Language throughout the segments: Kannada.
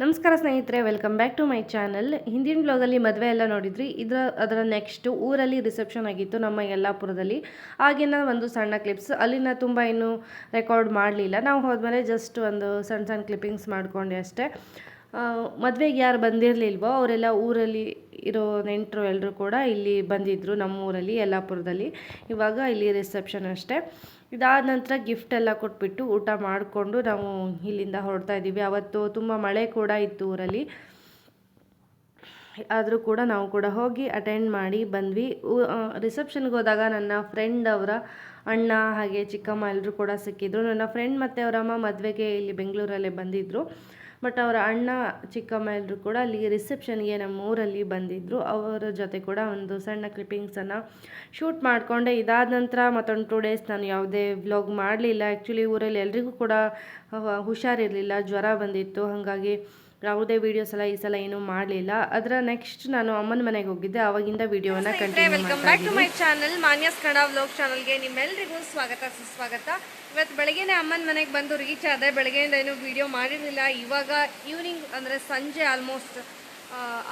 ನಮಸ್ಕಾರ ಸ್ನೇಹಿತರೆ welcome back to my channel ಹಿಂದಿನ ಬ್ಲಾಗಲ್ಲಿ ಮದುವೆ ಎಲ್ಲ ನೋಡಿದ್ರಿ. ಇದರ, ಅದರ ನೆಕ್ಸ್ಟ್ ಊರಲ್ಲಿ ರಿಸೆಪ್ಷನ್ ಆಗಿತ್ತು ನಮ್ಮ ಯಲ್ಲಾಪುರದಲ್ಲಿ. ಆಗಿನ ಒಂದು ಸಣ್ಣ ಕ್ಲಿಪ್ಸ್ ಅಲ್ಲಿನ ತುಂಬ ಇನ್ನೂ ರೆಕಾರ್ಡ್ ಮಾಡಲಿಲ್ಲ. ನಾವು ಹೋದ್ಮೇಲೆ ಜಸ್ಟ್ ಒಂದು ಸಣ್ಣ ಸಣ್ಣ ಕ್ಲಿಪ್ಪಿಂಗ್ಸ್ ಮಾಡ್ಕೊಂಡೆ ಅಷ್ಟೇ. ಮದುವೆಗೆ ಯಾರು ಬಂದಿರಲಿಲ್ವೋ, ಅವರೆಲ್ಲ ಊರಲ್ಲಿ ಇರೋ ನೆಂಟರು ಎಲ್ಲರೂ ಕೂಡ ಇಲ್ಲಿ ಬಂದಿದ್ದರು ನಮ್ಮ ಊರಲ್ಲಿ ಯಲ್ಲಾಪುರದಲ್ಲಿ. ಇವಾಗ ಇಲ್ಲಿ ರಿಸೆಪ್ಷನ್ ಅಷ್ಟೇ. ಇದಾದ ನಂತರ ಗಿಫ್ಟ್ ಎಲ್ಲ ಕೊಟ್ಬಿಟ್ಟು ಊಟ ಮಾಡಿಕೊಂಡು ನಾವು ಇಲ್ಲಿಂದ ಹೊರಡ್ತಾ ಇದ್ದೀವಿ. ಅವತ್ತು ತುಂಬ ಮಳೆ ಕೂಡ ಇತ್ತು ಊರಲ್ಲಿ. ಆದರೂ ಕೂಡ ನಾವು ಕೂಡ ಹೋಗಿ ಅಟೆಂಡ್ ಮಾಡಿ ಬಂದ್ವಿ. ರಿಸೆಪ್ಷನ್ಗೆ ಹೋದಾಗ ನನ್ನ ಫ್ರೆಂಡ್ ಅವರ ಅಣ್ಣ ಹಾಗೆ ಚಿಕ್ಕಮ್ಮ ಎಲ್ಲರೂ ಕೂಡ ಸಿಕ್ಕಿದ್ರು. ನನ್ನ ಫ್ರೆಂಡ್ ಮತ್ತು ಅವರಮ್ಮ ಮದುವೆಗೆ ಇಲ್ಲಿ ಬೆಂಗಳೂರಲ್ಲೇ ಬಂದಿದ್ದರು ಬಟ್ ಅವರ ಅಣ್ಣ ಚಿಕ್ಕಮ್ಮ ಎಲ್ಲರೂ ಕೂಡ ಅಲ್ಲಿ ರಿಸೆಪ್ಷನ್ಗೆ ನಮ್ಮ ಊರಲ್ಲಿ ಬಂದಿದ್ದರು ಅವರ ಜೊತೆ ಕೂಡ ಒಂದು ಸಣ್ಣ ಕ್ಲಿಪ್ಪಿಂಗ್ಸನ್ನು ಶೂಟ್ ಮಾಡಿಕೊಂಡೆ. ಇದಾದ ನಂತರ ಮತ್ತೊಂದು ಟೂ ಡೇಸ್ ನಾನು ಯಾವುದೇ ವ್ಲಾಗ್ ಮಾಡಲಿಲ್ಲ. ಆ್ಯಕ್ಚುಲಿ ಊರಲ್ಲಿ ಎಲ್ರಿಗೂ ಕೂಡ ಹುಷಾರಿರಲಿಲ್ಲ. ಜ್ವರ ಬಂದಿತ್ತು. ಹಾಗಾಗಿ ಯಾವುದೇ ವೀಡಿಯೋಸ್ ಎಲ್ಲ ಈ ಸಲ ಏನೂ ಮಾಡಲಿಲ್ಲ. ಅದರ ನೆಕ್ಸ್ಟ್ ನಾನು ಅಮ್ಮನ ಮನೆಗೆ ಹೋಗಿದ್ದೆ. ಅವಾಗಿಂದ ವಿಡಿಯೋನ continue welcome back to my channel Manya's Kannada vlog ಚಾನಲ್ಗೆ ನಿಮ್ಮೆಲ್ಲರಿಗೂ ಸ್ವಾಗತ ಸುಸ್ವಾಗತ. ಇವತ್ತು ಬೆಳಗ್ಗೆನೆ ಅಮ್ಮನ ಮನೆಗೆ ಬಂದು ರೀಚ್ ಆದೆ. ಬೆಳಗ್ಗೆಯಿಂದ ಏನು ವಿಡಿಯೋ ಮಾಡಿರಲಿಲ್ಲ. ಇವಾಗ ಈವ್ನಿಂಗ್ ಅಂದರೆ ಸಂಜೆ ಆಲ್ಮೋಸ್ಟ್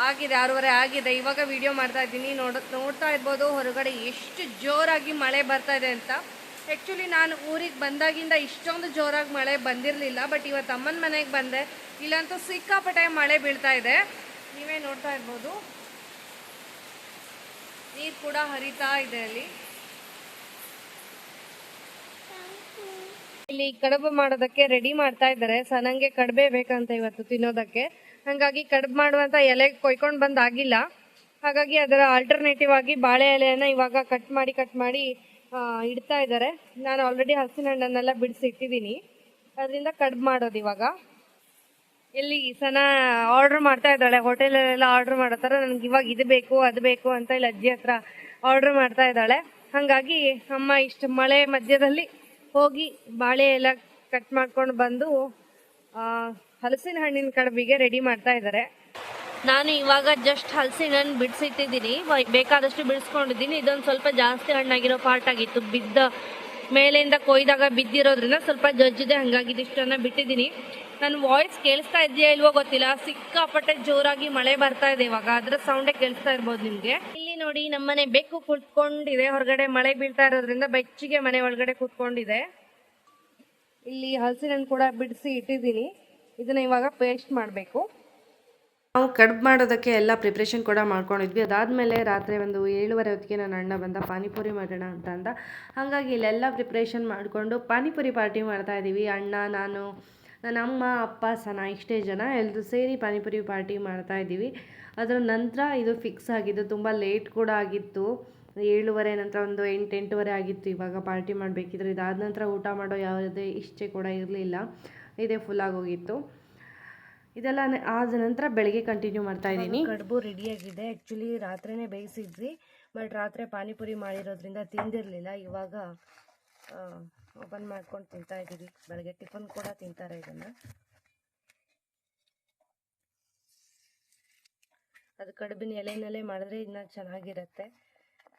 ಆಗಿದೆ ಆರೂವರೆ ಆಗಿದೆ. ಇವಾಗ ವಿಡಿಯೋ ಮಾಡ್ತಾ ಇದ್ದೀನಿ. ನೋಡ ನೋಡ್ತಾ ಇರ್ಬೋದು. ಹೊರಗಡೆ ಎಷ್ಟು ಜೋರಾಗಿ ಮಳೆ ಬರ್ತಾ ಇದೆ ಅಂತ. ಆ್ಯಕ್ಚುಲಿ ನಾನು ಊರಿಗೆ ಬಂದಾಗಿಂದ ಇಷ್ಟೊಂದು ಜೋರಾಗಿ ಮಳೆ ಬಂದಿರಲಿಲ್ಲ ಬಟ್ ಇವತ್ತು ಅಮ್ಮನ ಮನೆಗೆ ಬಂದೆ. ಇಲ್ಲಂತೂ ಸಿಕ್ಕಾಪಟ್ಟೆ ಮಳೆ ಬೀಳ್ತಾ ಇದೆ. ನೀವೇ ನೋಡ್ತಾ ಇರ್ಬೋದು. ನೀರು ಕೂಡ ಹರಿತಾ ಇದೆ ಅಲ್ಲಿ. ಇಲ್ಲಿ ಕಡುಬು ಮಾಡೋದಕ್ಕೆ ರೆಡಿ ಮಾಡ್ತಾ ಇದ್ದಾರೆ. ಸನಂಗೆ ಕಡಬೆ ಬೇಕಂತ ಇವತ್ತು ತಿನ್ನೋದಕ್ಕೆ. ಹಾಗಾಗಿ ಕಡುಬು ಮಾಡುವಂತ ಎಲೆ ಕೊಯ್ಕೊಂಡು ಬಂದಾಗಿಲ್ಲ ಹಾಗಾಗಿ ಅದರ ಆಲ್ಟರ್ನೇಟಿವ್ ಆಗಿ ಬಾಳೆ ಎಲೆಯನ್ನ ಇವಾಗ ಕಟ್ ಮಾಡಿ ಕಟ್ ಮಾಡಿ ಇಡ್ತಾ ಇದ್ದಾರೆ. ನಾನು ಆಲ್ರೆಡಿ ಹಸಿನ ಹಣ್ಣನ್ನೆಲ್ಲ ಬಿಡಿಸಿ ಇಟ್ಟಿದ್ದೀನಿ ಅದರಿಂದ ಕಡ್ಬು ಮಾಡೋದು ಇವಾಗ. ಎಲ್ಲಿ ಸನ ಆರ್ಡರ್ ಮಾಡ್ತಾ ಇದ್ದಾಳೆ. ಹೋಟೆಲಲ್ಲೆಲ್ಲ ಆರ್ಡರ್ ಮಾಡೋ ಥರ ನನಗೆ ಇವಾಗ ಇದು ಬೇಕು, ಅದು ಬೇಕು ಅಂತ ಇಲ್ಲಿ ಅಜ್ಜಿ ಹತ್ರ ಆರ್ಡರ್ ಮಾಡ್ತಾ ಇದ್ದಾಳೆ. ಹಾಗಾಗಿ ಅಮ್ಮ ಇಷ್ಟು ಮಳೆ ಮಧ್ಯದಲ್ಲಿ ಹೋಗಿ ಬಾಳೆ ಎಲ್ಲ ಕಟ್ ಮಾಡ್ಕೊಂಡು ಬಂದು ಹಲಸಿನ ಹಣ್ಣಿನ ಕಡಬಿಗೆ ರೆಡಿ ಮಾಡ್ತಾ ಇದ್ದಾರೆ. ನಾನು ಇವಾಗ ಜಸ್ಟ್ ಹಲಸಿನ ಹಣ್ಣು ಬಿಡಿಸಿಟ್ಟಿದ್ದೀನಿ ಬೇಕಾದಷ್ಟು ಬಿಡಿಸ್ಕೊಂಡಿದ್ದೀನಿ. ಇದೊಂದು ಸ್ವಲ್ಪ ಜಾಸ್ತಿ ಹಣ್ಣಾಗಿರೋ ಪಾರ್ಟ್ ಆಗಿತ್ತು. ಬಿದ್ದ ಮೇಲೆಯಿಂದ ಕೊಯ್ದಾಗ ಬಿದ್ದಿರೋದ್ರಿಂದ ಸ್ವಲ್ಪ ಜಜ್ಜಿದೆ ಹಂಗಾಗಿ ಇದಿಷ್ಟನ್ನ ಬಿಟ್ಟಿದ್ದೀನಿ. ನನ್ನ ವಾಯ್ಸ್ ಕೇಳಿಸ್ತಾ ಇದೆಯಾ ಇಲ್ವೋ ಗೊತ್ತಿಲ್ಲ. ಸಿಕ್ಕಾಪಟ್ಟೆ ಜೋರಾಗಿ ಮಳೆ ಬರ್ತಾ ಇದೆ ಇವಾಗ. ಅದರ ಸೌಂಡೇ ಕೇಳಿಸ್ತಾ ಇರ್ಬೋದು ನಿಮಗೆ. ಇಲ್ಲಿ ನೋಡಿ ನಮ್ಮನೆ ಬೆಕ್ಕು ಕುತ್ಕೊಂಡಿದೆ. ಹೊರಗಡೆ ಮಳೆ ಬೀಳ್ತಾ ಇರೋದ್ರಿಂದ ಬೆಚ್ಚಿಗೆ ಮನೆ ಒಳಗಡೆ ಕುತ್ಕೊಂಡಿದೆ. ಇಲ್ಲಿ ಹಲಸಿನ ಕೂಡ ಬಿಡಿಸಿ ಇಟ್ಟಿದ್ದೀನಿ. ಇದನ್ನ ಇವಾಗ ಪೇಸ್ಟ್ ಮಾಡಬೇಕು. ನಾವು ಕಡ್ಬು ಮಾಡೋದಕ್ಕೆ ಎಲ್ಲ ಪ್ರಿಪ್ರೇಷನ್ ಕೂಡ ಮಾಡ್ಕೊಂಡಿದ್ವಿ. ಅದಾದಮೇಲೆ ರಾತ್ರಿ ಒಂದು ಏಳುವರೆ ಹೊತ್ತಿಗೆ ನನ್ನ ಅಣ್ಣ ಬಂದ, ಪಾನಿಪುರಿ ಮಾಡೋಣ ಅಂತ ಅಂದ. ಹಾಗಾಗಿ ಇಲ್ಲೆಲ್ಲ ಪ್ರಿಪ್ರೇಷನ್ ಮಾಡಿಕೊಂಡು ಪಾನಿಪುರಿ ಪಾರ್ಟಿ ಮಾಡ್ತಾ ಇದ್ದೀವಿ. ಅಣ್ಣ, ನಾನು, ನನ್ನ ಅಮ್ಮ, ಅಪ್ಪ, ಸನ ಇಷ್ಟೇ ಜನ ಎಲ್ಲರೂ ಸೇರಿ ಪಾನಿಪುರಿ ಪಾರ್ಟಿ ಮಾಡ್ತಾ ಇದ್ದೀವಿ. ಅದರ ನಂತರ ಇದು ಫಿಕ್ಸ್ ಆಗಿದ್ದು, ತುಂಬ ಲೇಟ್ ಕೂಡ ಆಗಿತ್ತು. ಏಳುವರೆ ನಂತರ ಒಂದು ಎಂಟು, ಎಂಟೂವರೆ ಆಗಿತ್ತು ಇವಾಗ ಪಾರ್ಟಿ ಮಾಡಬೇಕಿದ್ರೆ. ಇದಾದ ನಂತರ ಊಟ ಮಾಡೋ ಯಾವುದೇ ಇಷ್ಟೇ ಕೂಡ ಇರಲಿಲ್ಲ. ಇದೇ ಫುಲ್ ಆಗೋಗಿತ್ತು ಇದೆಲ್ಲ ಆದ ನಂತರ ಬೆಳಿಗ್ಗೆ ಕಂಟಿನ್ಯೂ ಮಾಡ್ತಾ ಇದ್ದೀನಿ. ಕಡುಬು ರೆಡಿಯಾಗಿದೆ ಆ್ಯಕ್ಚುಲಿ ರಾತ್ರಿನೇ ಬೇಯಿಸಿದ್ವಿ ಬಟ್ ರಾತ್ರಿ ಪಾನಿಪುರಿ ಮಾಡಿರೋದ್ರಿಂದ ತಿಂದಿರಲಿಲ್ಲ. ಇವಾಗ ಓಪನ್ ಮಾಡ್ಕೊಂಡು ತಿಂತಾ ಇದ್ದೀವಿ. ಬೆಳಗ್ಗೆ ಟಿಫನ್ ಕೂಡ ತಿಂತಾರೆ ಇದನ್ನು. ಅದು ಕಡುಬಿನ ಎಲೆನಲ್ಲೇ ಮಾಡಿದ್ರೆ ಇನ್ನೂ ಚೆನ್ನಾಗಿರುತ್ತೆ.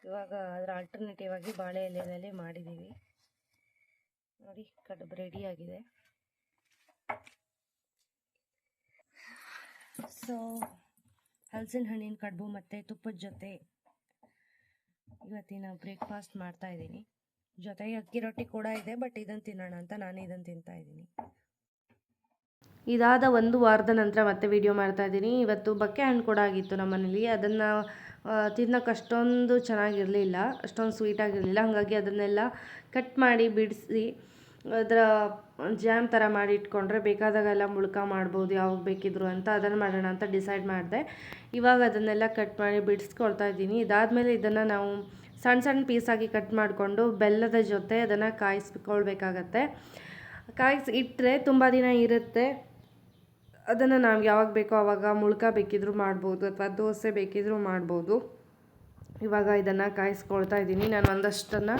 ಇವಾಗ ಅದರ ಆಲ್ಟರ್ನೇಟಿವ್ ಆಗಿ ಬಾಳೆ ಎಲೆನಲ್ಲೇ ಮಾಡಿದ್ದೀವಿ. ನೋಡಿ ಕಡುಬು ರೆಡಿಯಾಗಿದೆ ಸೊ ಹಲಸಿನ ಹಣ್ಣಿನ ಕಡುಬು ಮತ್ತು ತುಪ್ಪದ ಜೊತೆ ಇವತ್ತಿನ ಬ್ರೇಕ್ಫಾಸ್ಟ್ ಮಾಡ್ತಾ ಇದ್ದೀನಿ. ಜೊತೆಗೆ ಅಕ್ಕಿ ರೊಟ್ಟಿ ಕೂಡ ಇದೆ ಬಟ್ ಇದನ್ನು ತಿನ್ನೋಣ ಅಂತ ನಾನು ಇದನ್ನು ತಿಂತಾ ಇದ್ದೀನಿ. ಇದಾದ ಒಂದು ವಾರದ ನಂತರ ಮತ್ತೆ ವಿಡಿಯೋ ಮಾಡ್ತಾ ಇದ್ದೀನಿ. ಇವತ್ತು ಬಕ್ಕೆ ಹಣ್ಣು ಕೂಡ ಆಗಿತ್ತು ನಮ್ಮನೇಲಿ. ಅದನ್ನು ತಿನ್ನೋಕೆ ಅಷ್ಟೊಂದು ಚೆನ್ನಾಗಿರಲಿಲ್ಲ. ಅಷ್ಟೊಂದು ಸ್ವೀಟಾಗಿರಲಿಲ್ಲ ಹಾಗಾಗಿ ಅದನ್ನೆಲ್ಲ ಕಟ್ ಮಾಡಿ ಬಿಡಿಸಿ ಅದರ ಜಾಮ್ ಥರ ಮಾಡಿ ಇಟ್ಕೊಂಡ್ರೆ ಬೇಕಾದಾಗೆಲ್ಲ ಮುಳ್ಕ ಮಾಡ್ಬೋದು, ಯಾವಾಗ ಬೇಕಿದ್ರು ಅಂತ ಅದನ್ನು ಮಾಡೋಣ ಅಂತ ಡಿಸೈಡ್ ಮಾಡಿದೆ. ಇವಾಗ ಅದನ್ನೆಲ್ಲ ಕಟ್ ಮಾಡಿ ಬಿಡಿಸ್ಕೊಳ್ತಾ ಇದ್ದೀನಿ. ಇದಾದಮೇಲೆ ಇದನ್ನು ನಾವು ಸಣ್ಣ ಸಣ್ಣ ಪೀಸಾಗಿ ಕಟ್ ಮಾಡಿಕೊಂಡು ಬೆಲ್ಲದ ಜೊತೆ ಅದನ್ನು ಕಾಯಿಸ್ಕೊಳ್ಬೇಕಾಗತ್ತೆ. ಕಾಯಿಸಿ ಇಟ್ಟರೆ ತುಂಬ ದಿನ ಇರುತ್ತೆ. ಅದನ್ನು ನಾವು ಯಾವಾಗ ಬೇಕೋ ಆವಾಗ ಮುಳ್ಕ ಬೇಕಿದ್ದರೂ ಮಾಡ್ಬೋದು, ಅಥವಾ ದೋಸೆ ಬೇಕಿದ್ರೂ ಮಾಡ್ಬೋದು. ಇವಾಗ ಇದನ್ನು ಕಾಯಿಸ್ಕೊಳ್ತಾ ಇದ್ದೀನಿ. ನಾನು ಒಂದಷ್ಟನ್ನು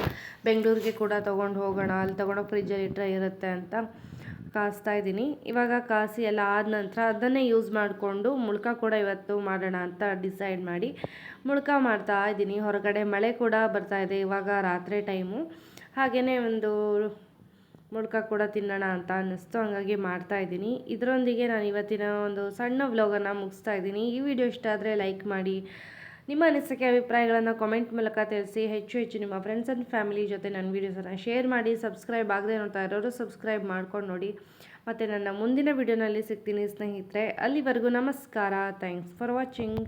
ಬೆಂಗಳೂರಿಗೆ ಕೂಡ ತೊಗೊಂಡು ಹೋಗೋಣ, ಅಲ್ಲಿ ತೊಗೊಂಡೋಗಿ ಫ್ರಿಜ್ಜಲ್ಲಿ ಇಟ್ಟರೆ ಇರುತ್ತೆ ಅಂತ ಕಾಯಿಸ್ತಾ ಇದ್ದೀನಿ. ಇವಾಗ ಕಾಸಿ ಎಲ್ಲ ಆದ ನಂತರ ಅದನ್ನೇ ಯೂಸ್ ಮಾಡಿಕೊಂಡು ಮುಳ್ಕ ಕೂಡ ಇವತ್ತು ಮಾಡೋಣ ಅಂತ ಡಿಸೈಡ್ ಮಾಡಿ ಮುಳ್ಕ ಮಾಡ್ತಾ ಇದ್ದೀನಿ. ಹೊರಗಡೆ ಮಳೆ ಕೂಡ ಬರ್ತಾ ಇದೆ ಇವಾಗ ರಾತ್ರಿ ಟೈಮು ಹಾಗೆಯೇ ಒಂದು ಮುಳ್ಕ ಕೂಡ ತಿನ್ನೋಣ ಅಂತ ಅನ್ನಿಸ್ತು. ಹಂಗಾಗಿ ಮಾಡ್ತಾ ಇದ್ದೀನಿ. ಇದರೊಂದಿಗೆ ನಾನು ಇವತ್ತಿನ ಒಂದು ಸಣ್ಣ ವ್ಲಾಗನ್ನು ಮುಗಿಸ್ತಾ ಇದ್ದೀನಿ. ಈ ವಿಡಿಯೋ ಇಷ್ಟ ಆದರೆ ಲೈಕ್ ಮಾಡಿ ನಿಮ್ಮ ಅನಿಸಿಕೆ, ಅಭಿಪ್ರಾಯಗಳನ್ನು ಕಾಮೆಂಟ್ ಮೂಲಕ ತಿಳಿಸಿ. ಹೆಚ್ಚು ಹೆಚ್ಚು ನಿಮ್ಮ ಫ್ರೆಂಡ್ಸ್ ಆ್ಯಂಡ್ ಫ್ಯಾಮಿಲಿ ಜೊತೆ ನನ್ನ ವೀಡಿಯೋಸನ್ನು ಶೇರ್ ಮಾಡಿ ಸಬ್ಸ್ಕ್ರೈಬ್ ಆಗದೆ ನೋಡ್ತಾ ಇರೋರು ಸಬ್ಸ್ಕ್ರೈಬ್ ಮಾಡ್ಕೊಂಡು ನೋಡಿ. ಮತ್ತು ನನ್ನ ಮುಂದಿನ ವೀಡಿಯೋನಲ್ಲಿ ಸಿಗ್ತೀನಿ ಸ್ನೇಹಿತರೆ. ಅಲ್ಲಿವರೆಗೂ ನಮಸ್ಕಾರ. Thanks for watching